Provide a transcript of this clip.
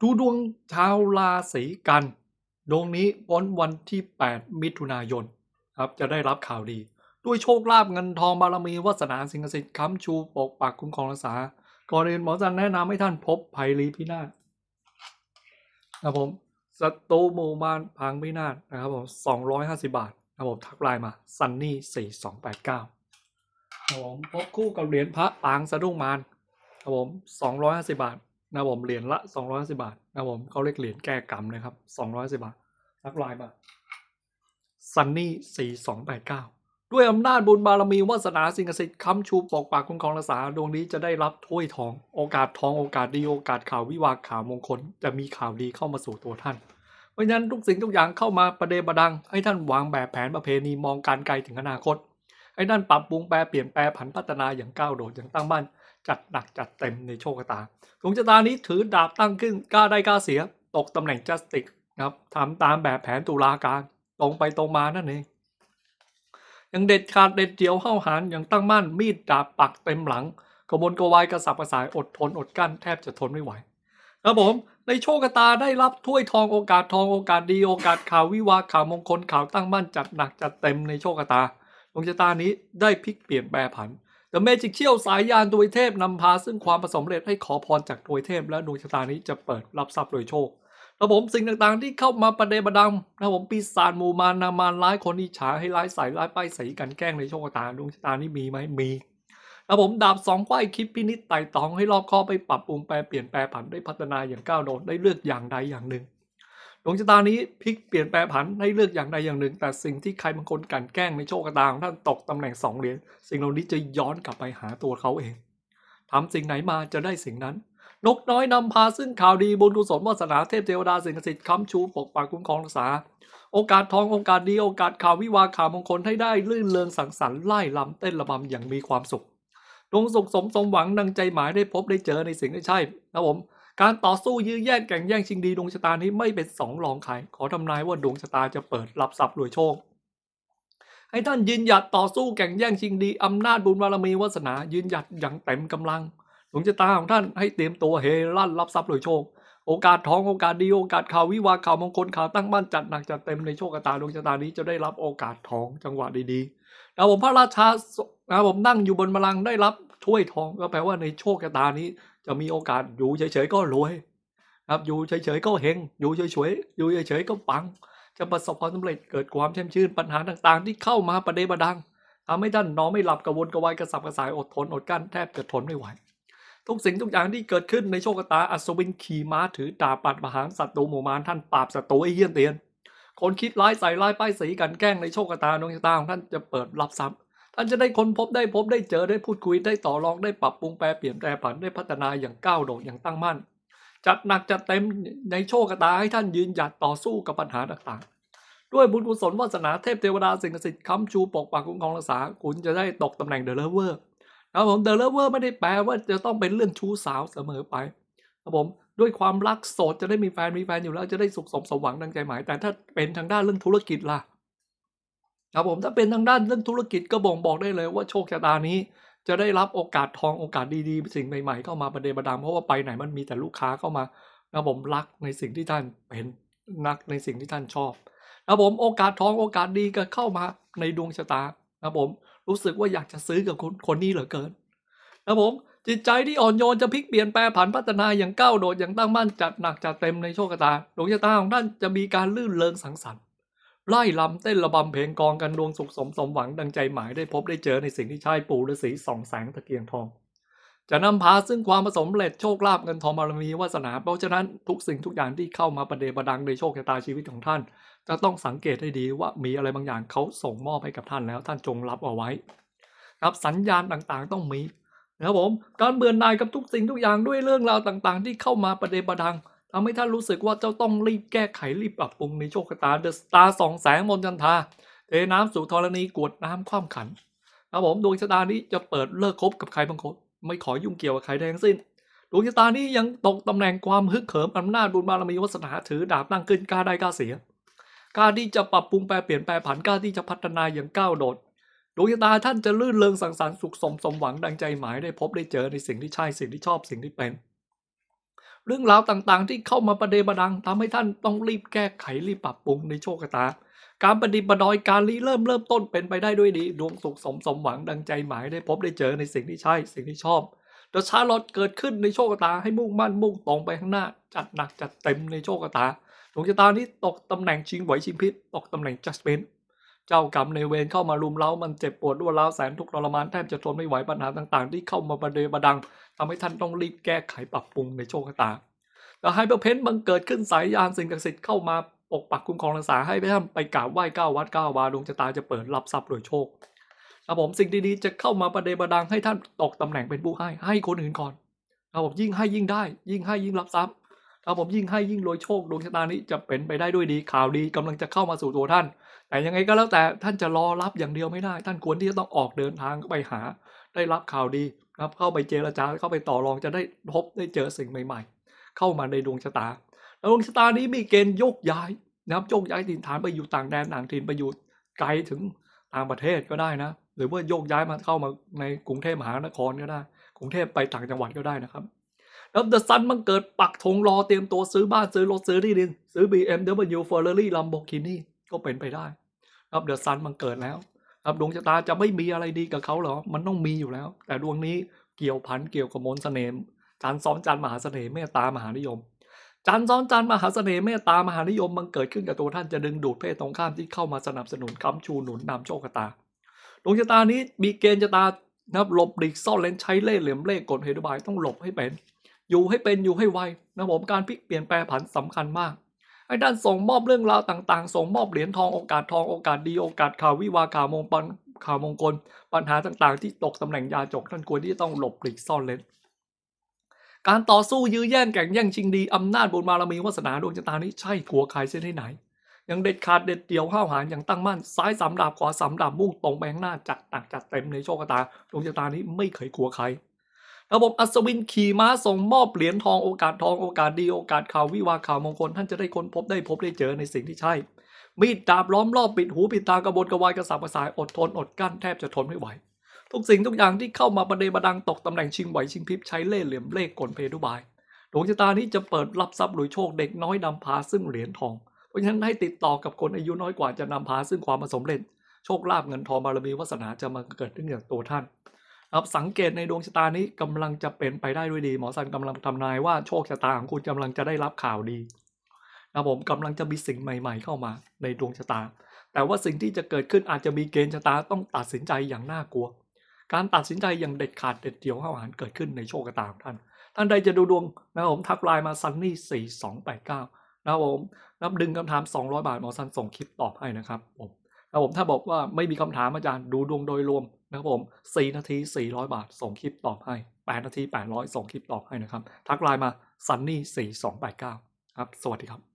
ดูดวงชาวราศีกัน ดวงนี้วันวันที่ 8 มิถุนายนครับจะได้รับข่าวดี ด้วยโชคลาภเงินทองบารมีวาสนาสิ่งศักดิ์สิทธิ์ค้ำชูปกปักคุ้มครองรักษาก่อนอื่นหมอจันแนะนำให้ท่านพบภัยรีพินาศนะครับผมศัตรูหมู่มารพังพินาศนะครับผม250 บาทนะครับผมทักไลน์มาซันนี่4289ครับผมพบคู่กับเหรียญพระปางสะดุ้งมารครับผม250 บาท นะครับผมเหรียญละ250บาทนะครับผมเขาเรียกเหรียญแก้กรรมเลยครับ250บาททักไลน์มาซันนี่4289ด้วยอำนาจบุญบารมีวาสนาสิ่งศักดิ์สิทธิ์ค้ำชูปกปักคุ้มครองรักษาดวงนี้จะได้รับถ้วยทอง โอกาสทองโอกาสดีโอกาสข่าววิวาข่าวมงคลจะมีข่าวดีเข้ามาสู่ตัวท่านเพราะฉะนั้นทุกสิ่งทุกอย่างเข้ามาประเดประดัง ให้ท่านวางแบบแผนประเพณีมองการไกลถึงอนาคตให้ท่านปรับปรุงแปรเปลี่ยนแปลผันพัฒนาอย่างก้าวโดดอย่างตั้งมั่น จัดหนักจัดเต็มในโชคชะตาดวงชะตานี้ถือดาบตั้งขึ้นกล้าได้กล้าเสีย ตกตำแหน่งจัสติกนะครับทำตามแบบแผนตุลาการ ตรงไปตรงมานั่นเองอย่างเด็ดขาดเด็ดเดี่ยวห้าหาญอย่างตั้งมั่นมีดดาบปักเต็มหลังกระบวนกระวายกระสับกระส่ายอดทนอดกั้นแทบจะทนไม่ไหวครับผมในโชคชะตาได้รับถ้วยทองโอกาสทองโอกาสดีโอกาสข่าววิวาข่าวมงคลข่าวตั้งมั่นจัดหนักจัดเต็มในโชคชะตาดวงชะตานี้ได้พลิกเปลี่ยนแปรผัน แต่เมจิกเชี่ยวสายยานตัวยเทพนำพาซึ่งความประสมเร็จให้ขอพรจากตัวยเทพ และดวงชะตานี้จะเปิดรับทรัพย์โดยโชคครับผมสิ่งต่างๆที่เข้ามาประเดประดังนะผมปีศาจหมู่มารนามารร้ายคนอิจฉาให้ร้ายใส่ร้ายป้ายใสีกันแกล้งในโชคชะตาดวงชะตานี้มีไหมมีครับผมดาบสองไขว้คิดพินิจไต่ตองให้รอบคอบไปปรับปรุงแปลเปลี่ยนแปลผันได้พัฒนาอย่างก้าวโดดได้เลือกอย่างใดอย่างหนึ่ง ดวงชะตานี้พลิกเปลี่ยนแปลผันให้เลือกอย่างใดอย่างหนึ่ง แต่สิ่งที่ใครบางคนกันแกล้งในโชคชะตาของท่านตกตำแหน่งสองเหรียญสิ่งเหล่านี้จะย้อนกลับไปหาตัวเขาเองทำสิ่งไหนมาจะได้สิ่งนั้น นกน้อยนำพาซึ่งข่าวดีบุญกุศลวาสนาเทพเทวดาสิ่งศักดิ์สิทธิ์ค้ำชูปกปักคุ้มครองรักษา โอกาสทองโอกาสดีโอกาสข่าววิวาข่าวมงคลให้ได้ลื่นเริงสังสรรค์ไล่ลำเต้นระบำอย่างมีความสุขดวงสุขสมสมหวังดังใจหมายได้พบได้เจอในสิ่งที่ใช่นะผม การต่อสู้ยื้อแย่งแข่งแย่งชิงดีดวงชะตานี้ไม่เป็นสองรองใครขอทำนายว่าดวงชะตาจะเปิดรับทรัพย์รวยโชค ให้ท่านยืนหยัดต่อสู้แข่งแย่งชิงดีอำนาจบุญบารมีวาสนา ยืนหยัดอย่างเต็มกำลังดวงชะตาของท่านให้เตรียมตัวเฮลั่นรับทรัพย์โดยโชค โอกาสทองโอกาสดีโอกาสข่าววิวาข่าวมงคลข่าวตั้งมั่นจัดหนักจัดเต็มในโชคชะตาดวงชะตานี้จะได้รับโอกาสทองจังหวะดีๆนะผมพระราชานะผมนั่งอยู่บนบัลลังก์ได้รับ ถ้วยทองก็แปลว่าในโชคชะตานี้ จะมีโอกาสอยู่เฉยๆก็รวยครับอยู่เฉยๆก็เฮงอยู่เฉยๆอยู่เฉยๆก็ปัง จะประสบความสำเร็จเกิดความแช่มชื่นปัญหาต่างๆ ที่เข้ามาประเดประดังทำให้ท่านนอนไม่หลับกระวนกระวายกระสับกระส่ายอดทนอดกั้นแทบจะทนไม่ไหวทุกสิ่งทุกอย่างที่เกิดขึ้นในโชคชะตาอัศวินขี่ม้าถือดาบปัดประหารศัตรูหมู่มารท่านปราบศัตรูไอ้เหี้ยนเตียน คนคิดร้ายใส่ร้ายป้ายสีกันแกล้งในโชคชะตาดวงชะตาของท่านจะเปิดรับทรัพย์ ท่านจะได้ค้นพบได้พบได้เจอได้พูดคุยได้ต่อรองได้ปรับปรุงแปรเปลี่ยนแปลผันได้พัฒนาอย่างก้าวโดดอย่างตั้งมั่น จัดหนักจัดเต็มในโชคชะตาให้ท่านยืนหยัดต่อสู้กับปัญหาต่างๆ ด้วยบุญกุศลวาสนาเทพเทวดาสิ่งศักดิ์สิทธิ์ค้ำชูปกปักคุ้มครองรักษาคุณจะได้ตกตำแหน่งเดอะเลเวอร์ครับผมเดอะเลเวอร์ไม่ได้แปลว่าจะต้องเป็นเรื่องชู้สาวเสมอไปครับผมด้วยความรักโสดจะได้มีแฟนมีแฟนอยู่แล้วจะได้สุขสมสมหวังดังใจหมาย แต่ถ้าเป็นทางด้านเรื่องธุรกิจล่ะ ครับผมถ้าเป็นทางด้านเรื่องธุรกิจก็บ่งบอกได้เลยว่าโชคชะตานี้ จะได้รับโอกาสทองโอกาสดีๆ สิ่งใหม่ๆเข้ามาประเดประดังเพราะว่าไปไหนมันมีแต่ลูกค้าเข้ามานะครับผมรักในสิ่งที่ท่านเป็นนักในสิ่งที่ท่านชอบนะครับผมโอกาสทองโอกาสดีก็เข้ามาในดวงชะตานะครับผมรู้สึกว่าอยากจะซื้อกับคนคนนี้เหลือเกินนะครับผมจิตใจที่อ่อนโยนจะพลิกเปลี่ยนแปลผันพัฒนาอย่างก้าวโดดอย่างตั้งมั่นจัดหนักจัดเต็มในโชคชะตาดวงชะตาของท่านจะมีการลื่นเริงสังสรรค์ ไล่ลำเต้นระบำเพลงกองกันดวงสุขสมสมหวังดังใจหมายได้พบได้เจอในสิ่งที่ใช่ปู่ฤาษีส่องแสงตะเกียงทอง จะนำพาซึ่งความประสมเร็จโชคลาภเงินทองบารมีวาสนา เพราะฉะนั้นทุกสิ่งทุกอย่างที่เข้ามาประเดประดังในโชคชะตาชีวิตของท่าน จะต้องสังเกตให้ดีว่ามีอะไรบางอย่างเขาส่งมอบให้กับท่านแล้วท่านจงรับเอาไว้ครับสัญญาณต่างๆต้องมีนะครับผมการเบื่อหน่ายกับทุกสิ่งทุกอย่างด้วยเรื่องราวต่างๆ ที่เข้ามาประเดประดัง ทำให้ท่านรู้สึกว่าเจ้าต้องรีบแก้ไขรีบปรับปรุงในโชคชะตาเดอะสตาร์สองแสงมนจันทาเทน้ำสู่ธรณีกวดน้ำคว่ำขันครับผมดวงชะตานี้จะเปิดเลิกคบกับใครบางคนไม่ขอยุ่งเกี่ยวกับใครทั้งสิ้นดวงชะตานี้ยังตกตำแหน่งความฮึกเหิมอำนาจบุญบารมีวาสนาถือดาบตั้งขึ้นกล้าได้กล้าเสียกล้าที่จะปรับปรุงแปลเปลี่ยนแปลผันกล้าที่จะพัฒนาอย่างก้าวโดดดวงชะตาท่านจะลื่นเริงสังสรรค์สุขสมสมหวังดังใจหมายได้พบได้เจอในสิ่งที่ใช่สิ่งที่ชอบสิ่งที่เป็น เรื่องราวต่างๆ ที่เข้ามาประเดประดังทำให้ท่านต้องรีบแก้ไขรีบปรับปรุงในโชคชะตา การประดิษฐ์ประดอยการรีเริ่มเริ่มต้นเป็นไปได้ด้วยดี ดวงสุขสมสมหวังดังใจหมายได้พบได้เจอในสิ่งที่ใช่สิ่งที่ชอบเดอะชาร์ลอตเกิดขึ้นในโชคชะตาให้มุ่งมั่นมุ่งตรงไปข้างหน้า จัดหนักจัดเต็มในโชคชะตาดวงชะตานี้ตกตำแหน่งชิงไหวชิงพิษตกตำแหน่งจัสเ e น เจ้ากรรมในเวรเข้ามารุมเร้ามันเจ็บปวดรวดร้าวแสนทุกข์ทรมานแทบจะทนไม่ไหวปัญหาต่างๆ ที่เข้ามาประเดประดังทำให้ท่านต้องรีบแก้ไขปรับปรุงในโชคชะตาแต่ไฮเปอร์เพนบังเกิดขึ้นสายยานสิ่งศักดิ์สิทธิ์เข้ามาปกปักคุ้มครองรักษาให้ท่านไปกราบไหว้เก้าวัดเก้าวาดวงชะตาจะเปิดรับทรัพย์โดยโชคครับผมสิ่งดีๆจะเข้ามาประเดประดังให้ท่านตกตำแหน่งเป็นผู้ให้ให้คนอื่นก่อนครับผมยิ่งให้ยิ่งได้ ยิ่งให้ยิ่งรับทรัพย์ครับผมยิ่งให้ยิ่งรวยโชคดวงชะตานี้จะเป็นไปได้ด้วยดีข่าวดีกำลังจะเข้ามาสู่ตัวท่าน แต่ยังไงก็แล้วแต่ท่านจะรอรับอย่างเดียวไม่ได้ ท่านควรที่จะต้องออกเดินทางไปหา ได้รับข่าวดีนะครับเข้าไปเจรจาเข้าไปต่อรองจะได้พบได้เจอสิ่งใหม่ ๆ เข้ามาในดวงชะตาแล้วดวงชะตานี้มีเกณฑ์โยกย้ายนะครับโยกย้ายถิ่นฐานไปอยู่ต่างแดนต่างถิ่นไปอยู่ไกลถึงต่างประเทศก็ได้นะ หรือว่าโยกย้ายมาเข้ามาในกรุงเทพมหานครก็ได้ กรุงเทพไปต่างจังหวัดก็ได้นะครับแล้วเดอะซันมันเกิดปักธงรอเตรียมตัวซื้อบ้านซื้อรถซื้อที่ดินซื้อ BMW Ferrari Lamborghini ก็เป็นไปได้ ครับเดอะซันมันเกิดแล้ว ครับดวงชะตาจะไม่มีอะไรดีกับเขาเหรอ มันต้องมีอยู่แล้ว แต่ดวงนี้เกี่ยวพันเกี่ยวกับมนต์เสน่ห์จันทร์ซ้อนจันทร์มหาเสน่ห์เมตตามหานิยม จันทร์ซ้อนจันทร์มหาเสน่ห์เมตตามหานิยมมันเกิดขึ้นกับตัวท่านจะดึงดูดเพศตรงข้ามที่เข้ามาสนับสนุนค้ำชูหนุนนำโชคชะตาดวงชะตานี้มีเกณฑ์ชะตานะครับหลบหลีกซ่อนเลนใช้เล่ห์เหลี่ยมเล่ห์กลเหตุบายต้องหลบให้เป็น อยู่ให้เป็นอยู่ให้ไวนะผมการพลิกเปลี่ยนแปลผันสำคัญมาก ให้ด้านส่งมอบเรื่องราวต่างๆ ส่งมอบเหรียญทองโอกาสทองโอกาสดีโอกาสข่าววิวาข่าวมงคลข่าวมงคลปัญหาต่างๆ ที่ตกตำแหน่งยาจกท่านควรที่จะต้องหลบหลีกซ่อนเลนการต่อสู้ยื้อแย่งแข่งแย่งชิงดีอำนาจบุญบารมีวาสนาดวงชะตานี้ใช่ผัวใครเส้นที่ไหน ยังเด็ดขาดเด็ดเดี่ยวห้าวหาญอย่างตั้งมั่นซ้ายสามดาบขวาสามดาบมุ่งตรงไปข้างหน้าจัดหนักจัดเต็มในโชคชะตาดวงชะตานี้ไม่เคยกลัวใคร ระบบอัศวินขี่ม้าส่งมอบเหรียญทองโอกาสทองโอกาสดีโอกาสข่าววิวาข่าวมงคลท่านจะได้ค้นพบได้พบได้เจอในสิ่งที่ใช่ มีดดาบล้อมรอบปิดหูปิดตากระบนกระวายกระสับกระส่ายอดทนอดกั้นแทบจะทนไม่ไหวทุกสิ่งทุกอย่างที่เข้ามาประเดประดังตกตำแหน่งชิงไหวชิงพริบใช้เล่ห์เหลี่ยมเล่ห์กลเพทุบายดวงชะตานี้จะเปิดรับทรัพย์หรือโชคเด็กน้อยนำพาซึ่งเหรียญทอง เพราะฉะนั้นให้ติดต่อกับคนอายุน้อยกว่าจะนำพาซึ่งความสำเร็จ โชคลาภเงินทองบารมีวาสนาจะมาเกิดขึ้นกับตัวท่าน ครับสังเกตในดวงชะตานี้กำลังจะเป็นไปได้ด้วยดี หมอสันกำลังทำนายว่าโชคชะตาของคุณกำลังจะได้รับข่าวดีนะผมกำลังจะมีสิ่งใหม่ ๆ เข้ามาในดวงชะตา แต่ว่าสิ่งที่จะเกิดขึ้นอาจจะมีเกณฑ์ชะตาต้องตัดสินใจอย่างน่ากลัว การตัดสินใจอย่างเด็ดขาดเด็ดเดี่ยวห้าวหาญเกิดขึ้นในโชคชะตาของท่าน ท่านใดจะดูดวงนะผมทักไลน์มาซันนี่สี่สองแปดเก้านะผมนับดึงคำถาม 200 บาทหมอสันส่งคลิปตอบให้นะครับผมนะผมถ้าบอกว่าไม่มีคำถามอาจารย์ดูดวงโดยรวม นะครับผม4นาที 400 บาท ส่งคลิปตอบให้ 8 นาที 800 ส่งคลิปตอบให้นะครับ ทักไลน์มา sunny 4289 ครับ สวัสดีครับ